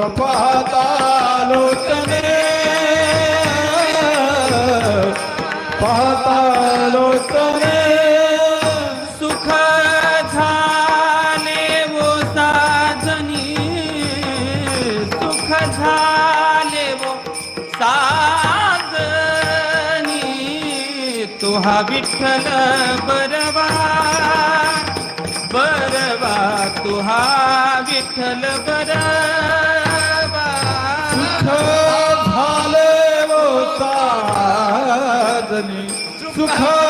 रूप पाहता लोचने पाहता लोचने सुख झाले वो साजनी सुख झाले वो साजनी तुहा विठ्ठल बरवा बरवा तुहा विठ्ठल बरवा। You Super!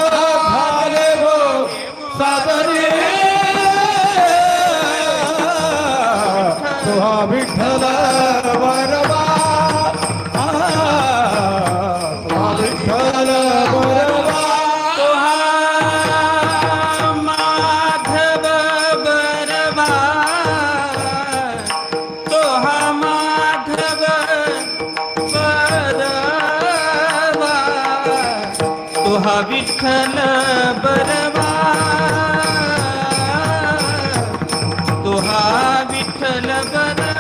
तुहा विठ्ठल बरवा. तुहा विठ्ठल बरवा.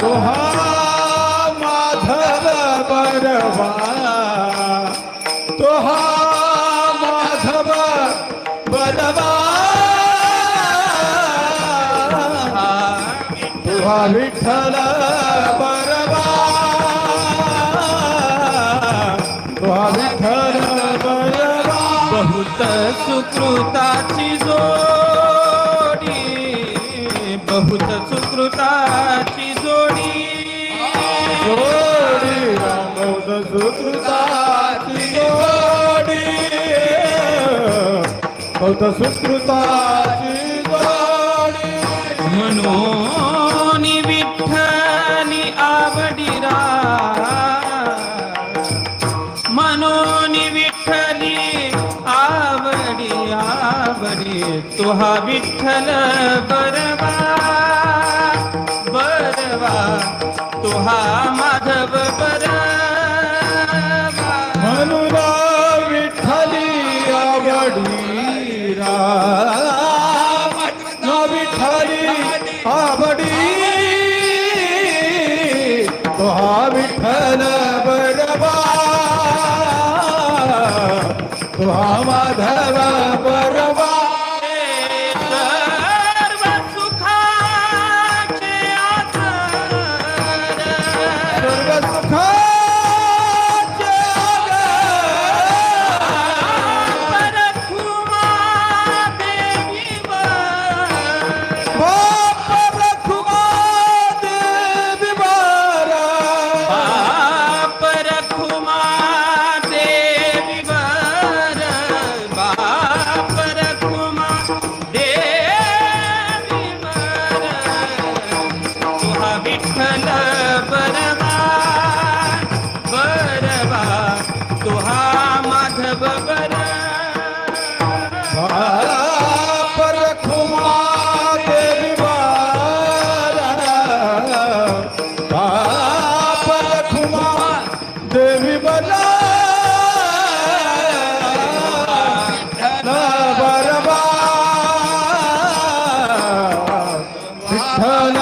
तुहा माधव बरवा. तुहा माधव बरवा. तुहा विठ्ठल बरवा. तुहा बहुत सुकृताची जोडी. बहुत सुकृताची जोडी. जोडी बहुत सुकृताची जोडी. बहुत सुकृताची आवडी तुहा विठ्ठल बरवा बरवा तुहा माधव बरवा। म्हणून विठ्ठली माधव